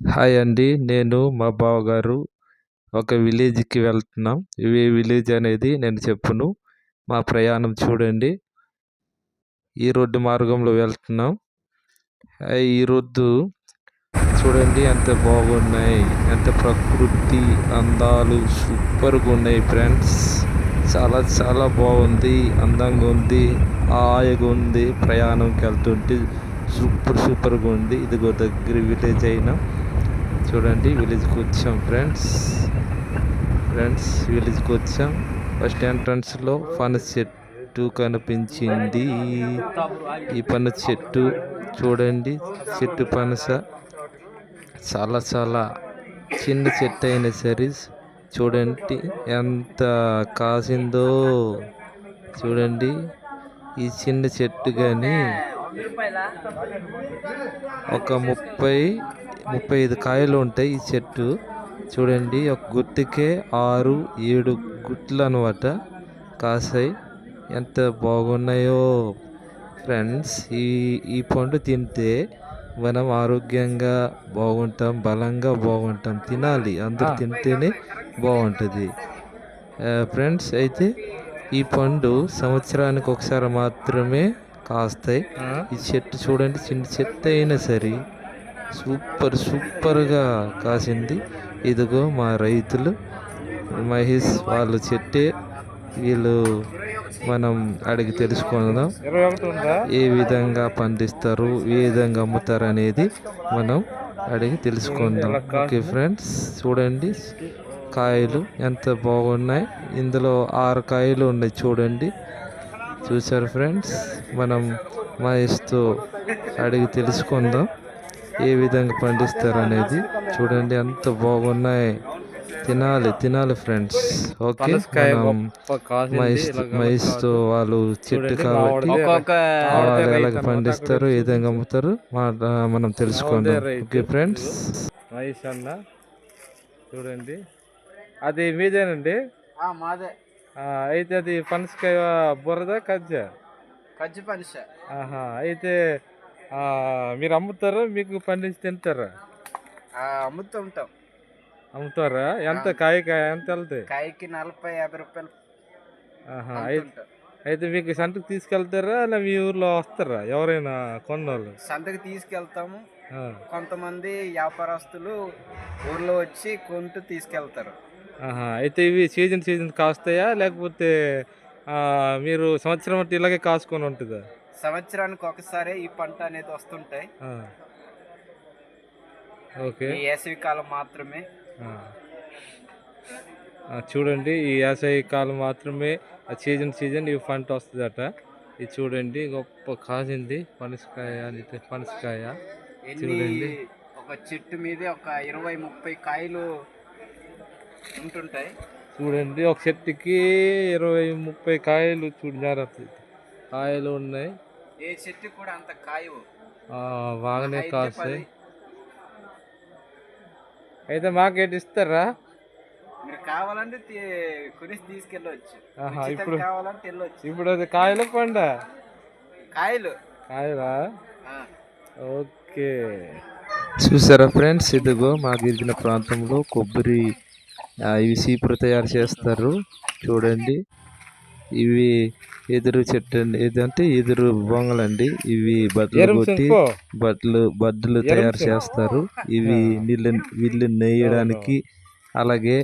Hi అండి నేను మా బావగారు ఒక విలేజ్కి వెళ్తున్నాం. ఏ విలేజ్ అనేది నేను చెప్పును. మా ప్రయాణం చూడండి. ఈ రోడ్డు మార్గంలో వెళ్తున్నాం. ఈ రోడ్డు చూడండి ఎంత బాగున్నాయి. ఎంత ప్రకృతి అందాలు సూపర్గా ఉన్నాయి ఫ్రెండ్స్. చాలా చాలా బాగుంది అందంగా ఉంది హాయిగా ఉంది ప్రయాణంకి వెళ్తుంటే. సూపర్ సూపర్గా ఉంది. ఇదిగో దగ్గర విలేజ్ అయినా. చూడండి విలేజ్కి వచ్చాం ఫ్రెండ్స్ ఫ్రెండ్స్ విలేజ్కి వచ్చాం. ఫస్ట్ ఎంట్రన్స్లో పనస చెట్టు కనిపించింది. ఈ పనస చెట్టు చూడండి చెట్టు పనస. చాలా చాలా చిన్న చెట్టు అయినా సరే చూడండి ఎంత కాసిందో. చూడండి ఈ చిన్న చెట్టు కానీ ఒక ముప్పై ముప్పై ఐదు కాయలు ఉంటాయి ఈ చెట్టు. చూడండి ఒక గుత్తికే ఆరు ఏడు గుట్లు అనమాట కాసాయి. ఎంత బాగున్నాయో ఫ్రెండ్స్. ఈ ఈ పండు తింటే మనం ఆరోగ్యంగా బాగుంటాం బలంగా బాగుంటాం తినాలి. అందరూ తింటేనే బాగుంటుంది. ఫ్రెండ్స్ అయితే ఈ పండు సంవత్సరానికి ఒకసారి మాత్రమే కాస్తాయి. ఈ చెట్టు చూడండి చిన్న చెట్టు అయినా సరే. సూపర్ సూపర్గా కాసింది. ఇదిగో మా రైతులు మహేష్ వాళ్ళు చెట్టే వీళ్ళు మనం అడిగి తెలుసుకుందాం. ఏ విధంగా పండిస్తారు ఏ విధంగా అమ్ముతారు అనేది మనం అడిగి తెలుసుకుందాం. ఓకే ఫ్రెండ్స్ చూడండి. కాయలు ఎంత బాగున్నాయి. ఇందులో ఆరు కాయలు ఉన్నాయి చూడండి. చూసారు ఫ్రెండ్స్? మనం మహేష్తో అడిగి తెలుసుకుందాం. ఏ విధంగా పండిస్తారు అనేది చూడండి ఎంత బాగున్నాయి. తినాలి తినాలి ఫ్రెండ్స్. ఓకే మహేష్తో వాళ్ళు చెట్టు కాబట్టి వాళ్ళు ఎలాగ. పండిస్తారు ఏ విధంగా అమ్ముతారు మనం తెలుసుకుందాం. రైతు. Okay friends. మహేష్ అన్న చూడండి. అది మీదేనండి? మాదే. ఆ, అయితే అది పనసకాయ బురద కజ్జ? కజ్జి పనిష ఆహా అయితే మీరు అమ్ముతారా? మీకు పండించి తింటారా? అమ్ముతూ ఉంటాం. అమ్ముతారా? ఎంత? కాయ కాయ ఎంత వెళ్తాయి? కాయకి నలభై యాభై రూపాయలు అయితే మీకు సంతకు తీసుకెళ్తారా? అలా మీ ఊర్లో వస్తారా? ఎవరైనా కొన్నోళ్ళు? సంతకి తీసుకెళ్తాము. కొంతమంది వ్యాపారస్తులు ఊర్లో వచ్చి కొంటూ తీసుకెళ్తారు. అయితే ఇవి సీజన్ సీజన్ కాస్తాయా? లేకపోతే మీరు సంవత్సరం అంటే ఇలాగే కాసుకొని ఉంటుందా? సంవత్సరానికి ఒకసారి ఈ పంట అనేది వస్తుంటాయి. ఓకే. ఈ వేసవి కాలం మాత్రమే. చూడండి ఈ వేసవి కాలం మాత్రమే సీజన్ సీజన్ ఈ పంట వస్తుందట. ఇది చూడండి గొప్ప కాసింది పనసకాయ పనసకాయ. చూడండి. ఒక చెట్టు మీద ఒక ఇరవై ముప్పై కాయలు ఉంటుంటాయి. చూడండి ఒక చెట్టుకి ఇరవై ముప్పై కాయలు చూడు జాగ్రత్త కాయలు ఉన్నాయి. ఏ చెట్టు కూడా అంత కాయవు. బాగానే కాస్తాయి. అయితే మాకేటి ఇస్తారా? మీరు కావాలంటే కొనేసి తీసుకెళ్ళవచ్చు ఇప్పుడు- కావాలంటే వెళ్ళొచ్చు. ఇప్పుడు అది కాయలు పండ. కాయలు. కాయలా. ఓకే. చూసారా ఫ్రెండ్స్? ఇదిగో మా గిరిజన ప్రాంతంలో కొబ్బరి ఇవి సీపురు తయారు చేస్తారు. చూడండి. ఇవి ఎదురు చెట్టు అండి ఏదంటే ఎదురు బొంగలండి. ఇవి బట్టలు కొట్టి. బట్టలు బద్దలు తయారు. చేస్తారు. ఇవి నీళ్ళు విల్లు నేయడానికి అలాగే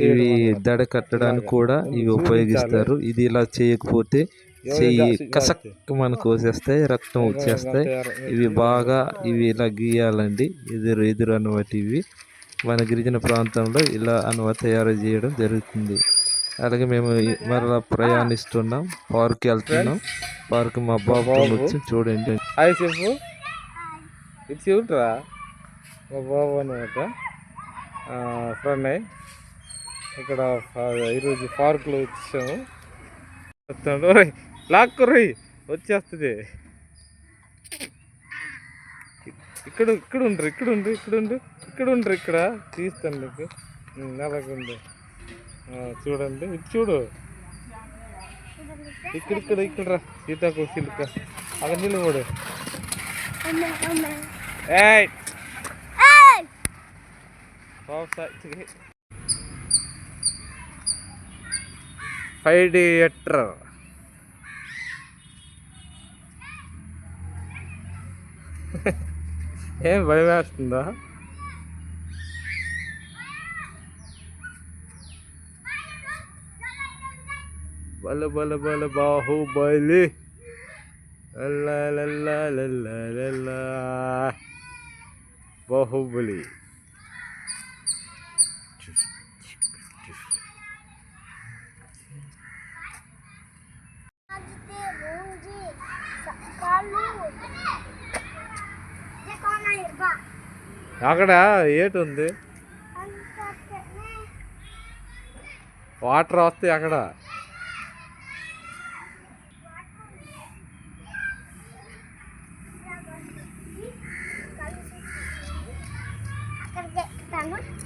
ఇవి. దడ కట్టడానికి కూడా ఇవి. ఉపయోగిస్తారు. ఇది ఇలా చేయకపోతే చెయ్యి కసక్ మనకు కోసేస్తాయి రక్తం వచ్చేస్తాయి. ఇవి బాగా ఇవి ఇలా గీయాలండి. ఎదురు ఎదురు అనమాట ఇవి మన గిరిజన ప్రాంతంలో ఇలా అనమాట తయారు చేయడం జరుగుతుంది. అలాగే మేము మరలా ప్రయాణిస్తున్నాం. పార్క్ వెళ్తున్నాం. పార్క్ మా బాబు. వచ్చి చూడండి. హాయ్ చెప్పు ఇది చూడరా మా బాబు అనమాట ఫ్రెండ్ ఇక్కడ ఈరోజు పార్కులో వచ్చాము. వస్తాడు. లాక్కు రోయ్ వచ్చేస్తుంది. ఇక్కడ ఇక్కడ ఉండరు ఇక్కడ ఉండు ఇక్కడ ఉండు ఇక్కడ ఉండరు ఇక్కడ తీస్తాను నీకు. అలాగుండు. ఆ, చూడండి. ఇది చూడు. ఇక్కడ ఇక్కడ ఇక్కడ రా. సీతాకు సిల్క. అక్కడ నిలబడు ఏయ్! ఫైడియట్ర ఏం భయం వేస్తుందా? బల బల బల బాహుబలి బాహుబలి. అక్కడ ఏటి ఉంది. వాటర్ వస్తాయి అక్కడ 走